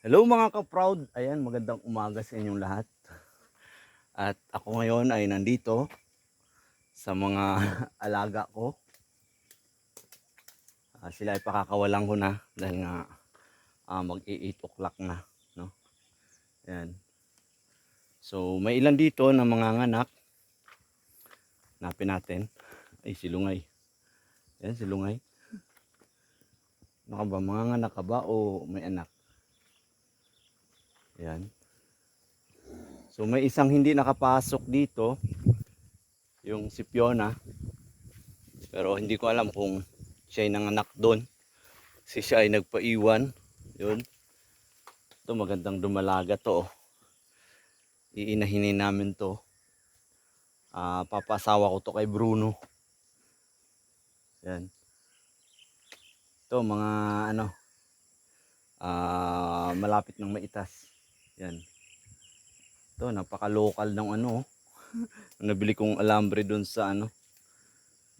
Hello mga ka-proud. Ayan, magandang umaga sa inyong lahat. At ako ngayon ay nandito sa mga alaga ko. Ah, sila ay pakakawalan ko na dahil nga ah, mag-8 o'clock na. No? Ayan. So, may ilan dito na mga nganak. Napin natin. Ay, si Lungay. Ayan, si Lungay. Ano ka ba? Mga nganak ka ba o may anak? Yan. So may isang hindi nakapasok dito, yung si Fiona. Pero hindi ko alam kung siya ay nanganak doon. Kasi siya ay nagpaiwan. Yun. Ito magandang dumalaga to. oh. Iinahinin namin to. Ah, papasawa ko to kay Bruno. Yan. Ito mga ano ah malapit ng maitas. Yan. Ito, napaka-local ng ano. oh. Nabili kong alambre doon sa ano.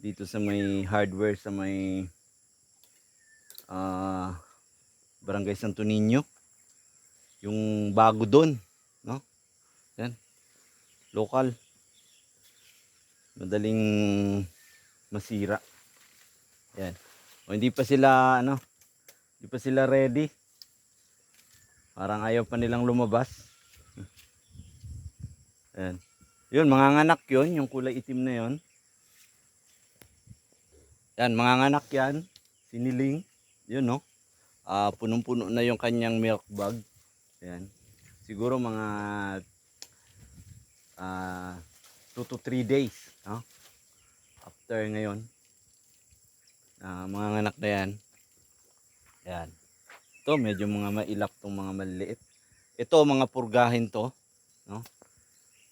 Dito sa may hardware sa may ah Barangay Santo Niño. Yung bago doon, no? Yan. Local. Madaling masira. Yan. O hindi pa sila ano, hindi pa sila ready. Parang ayaw pa nilang lumabas. Ayan. Yun, mga nganak yun. Yung kulay itim na yun. Yan, mga nganak yan. Siniling. Yun, no? Ah, punong-puno na yung kanyang milk bag. Ayan. Siguro mga 2 to 3 days. No? After ngayon. Ah, mga nganak na yan. Yan. Ito, medyo mga mailap tong mga maliliit. Ito, mga purgahin to. No?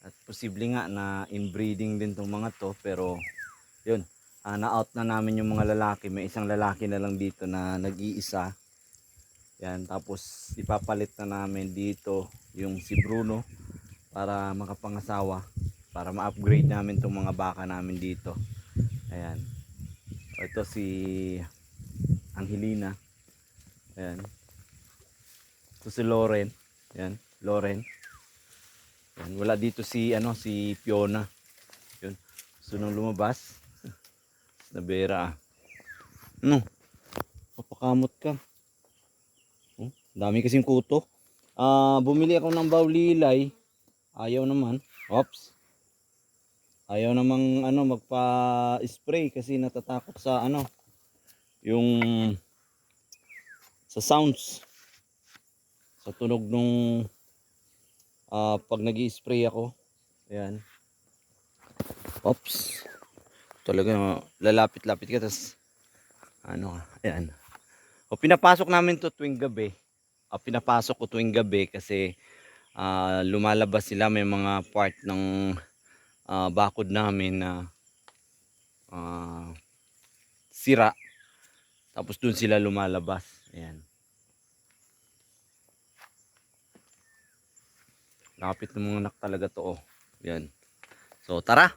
At posible nga na inbreeding din tong mga to. Pero, yun. ah, na-out na namin yung mga lalaki. May isang lalaki na lang dito na nag-iisa. Yan. Tapos, ipapalit na namin dito yung si Bruno para makapangasawa. Para ma-upgrade namin tong mga baka namin dito. Ayan. Ito si Angelina. Ayan. Ito si Loren. Yan, Loren. Yan, wala dito si ano si Fiona. Yun. Gusto nang lumabas. Nabera. ah. Ano? Papakamot ka. Oh, dami kasing kuto. Ah, bumili ako ng bawlilay. Ayaw naman. Oops. Ayaw namang ano magpa-spray kasi natatakot sa ano yung sa sounds. Sa tunog nung ah, pag nag spray ako. Ayan. Oops. Talaga lalapit-lapit ka tas ano ayan. O pinapasok namin to tuwing gabi. O pinapasok ko tuwing gabi kasi ah, lumalabas sila. May mga part ng ah, bakod namin na ah, sira tapos dun sila lumalabas ayan Lapit ng mga anak talaga to. Oh. Yan. So tara.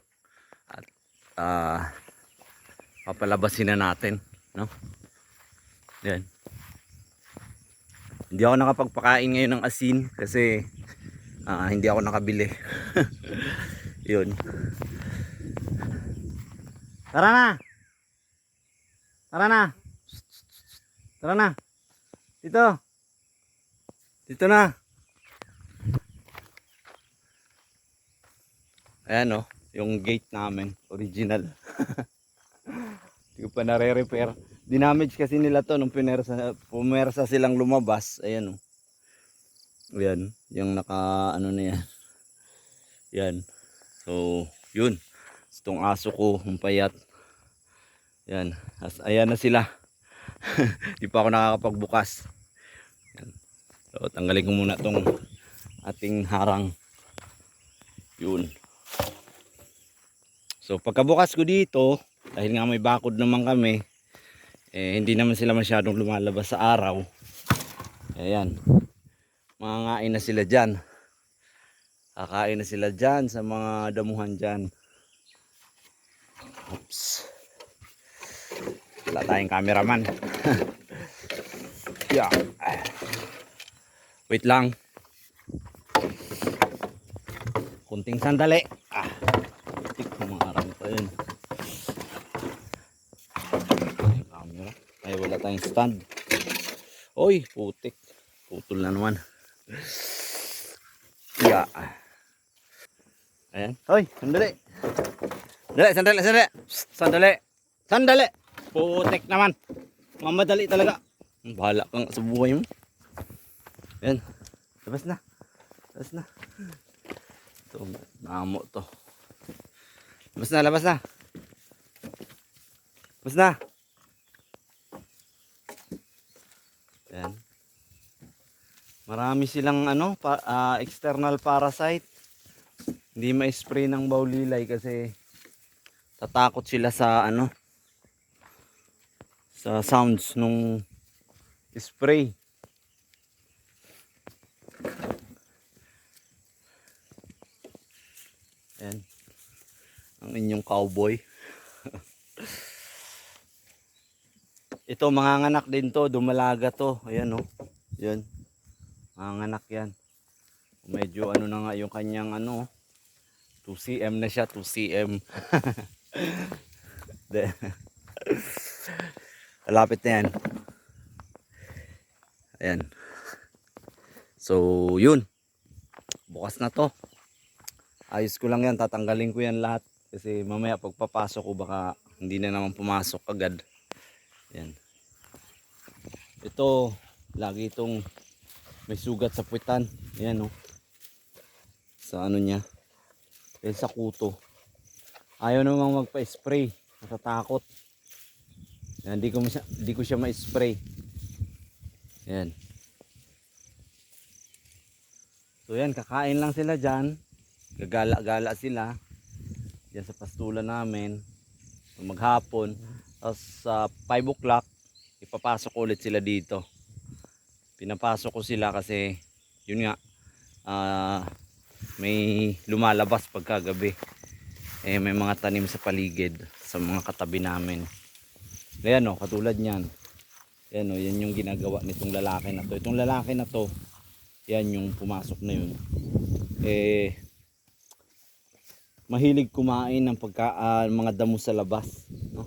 At ah papalabasin na natin, no? Yan. Hindi ako nakapagpakain ngayon ng asin kasi ah, hindi ako nakabili. Yun. Tara na. Tara na. Tara na. Dito. Dito na. Ayan o, yung gate namin, original. Hindi ko pa nare-repair. Dinamage kasi nila to nung pinersa, pumersa silang lumabas. Ayan o. Ayan, yung naka ano na yan. Yan. So, yun. Itong aso ko, yung payat. Yan. As, ayan na sila. Di pa ako nakakapagbukas. So, tanggalin ko muna tong ating harang. Yun. So pagkabukas ko dito, dahil nga may bakod naman kami, eh, hindi naman sila masyadong lumalabas sa araw. Ayan. Mangangain na sila dyan. Kakain na sila dyan sa mga damuhan dyan. Oops. Wala tayong cameraman. yeah. Wait lang. Kunting sandali. Ah. Tik kumarang pa yun. Ay, camera. Ay, wala tayong stand. Oy, putik. Putol na naman. Yeah. Ayan. Hoy, sandali. Sandali, sandali, sandali. Sandali. Sandali. Putik naman. Mamadali talaga. Bahala kang sa buhay mo. Ayan. Labas na. Labas na. Ito, namo to. Labas na, labas na. Labas na. Ayan. Marami silang ano, pa, ah, external parasite. Hindi ma-spray ng baulilay kasi tatakot sila sa ano sa sounds nung spray. Ayan. Ang inyong cowboy. Ito mga anak din to, dumalaga to. Ayan oh. Yan. Mga anak yan. Medyo ano na nga yung kanyang ano. 2cm na siya, 2cm. De. Malapit na yan. Ayan. So, yun. Bukas na to. Ayos ko lang yan. Tatanggalin ko yan lahat. Kasi mamaya pagpapasok ko baka hindi na naman pumasok agad. Yan. Ito, lagi itong may sugat sa puwitan. Ayan oh. Sa ano niya. Dahil sa kuto. Ayaw namang magpa-spray. Natatakot. Yan, di ko, di ko siya ma-spray. Yan. So yan, kakain lang sila dyan. Gagala-gala sila. Yan sa pastulan namin. So, maghapon. Tapos sa 5 o'clock, ipapasok ulit sila dito. Pinapasok ko sila kasi, yun nga, ah, may lumalabas pagkagabi. Eh, may mga tanim sa paligid, sa mga katabi namin. Ayan o, katulad niyan. Ayan o, yan yung ginagawa nitong lalaki na to. Itong lalaki na to, yan yung pumasok na yun. Eh, mahilig kumain ng pagka, ah, mga damo sa labas. No?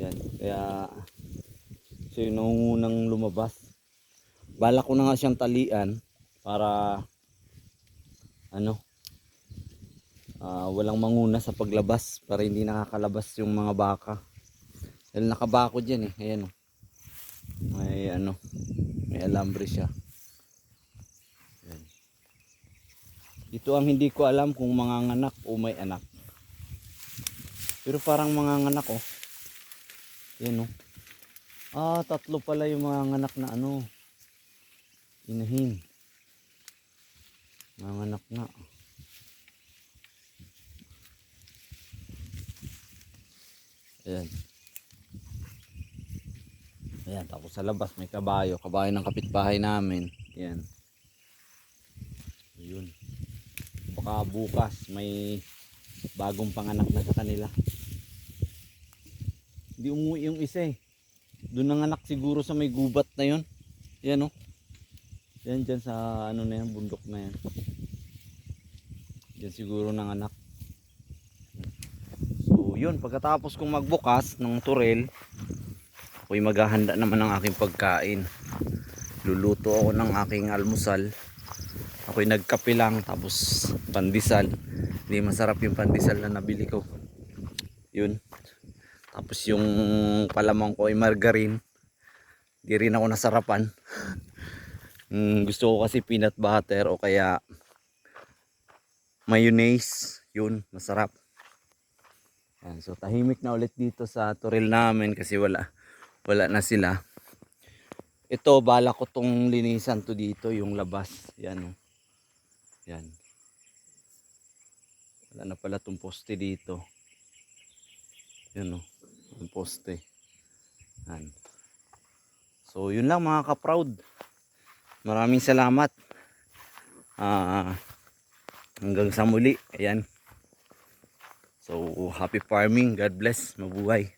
Yan, kaya siya yung nangungunang lumabas. Bala ko na nga siyang talian para ano ah, walang manguna sa paglabas para hindi nakakalabas yung mga baka. Dahil nakabako dyan eh. Ayan o. May ano. May alambre siya. Ayan. Ito ang hindi ko alam kung manganganak o may anak. Pero parang manganganak oh. Ayan o. Ah, tatlo pala yung manganganak na ano. Inahin. Manganganak na. Ayan. Ayan, tapos sa labas may kabayo. Kabayo ng kapitbahay namin. Ayan. Ayun. Baka bukas may bagong panganak na sa kanila. Hindi umuwi yung isa eh. Doon nanganak siguro sa may gubat na yun. Ayan o. Yan dyan sa ano na yan, bundok na yan. Diyan siguro nanganak. So yun, pagkatapos kong magbukas ng turel, ako'y maghahanda naman ng aking pagkain. Luluto ako ng aking almusal. Ako'y nagkape lang, tapos pandesal. Hindi masarap yung pandesal na nabili ko. Yun. Tapos yung palamang ko ay margarine. Di rin ako nasarapan. Mm, gusto ko kasi peanut butter o kaya mayonnaise. Yun, masarap. Yan, so tahimik na ulit dito sa turil namin kasi wala wala na sila. Ito bala ko tong linisan to dito yung labas. Yan. oh. Yan. Wala na pala tong poste dito. Yan oh. Yung poste. Yan. So yun lang mga ka-proud. Maraming salamat. Ah hanggang sa muli. Ayan. So happy farming. God bless. Mabuhay.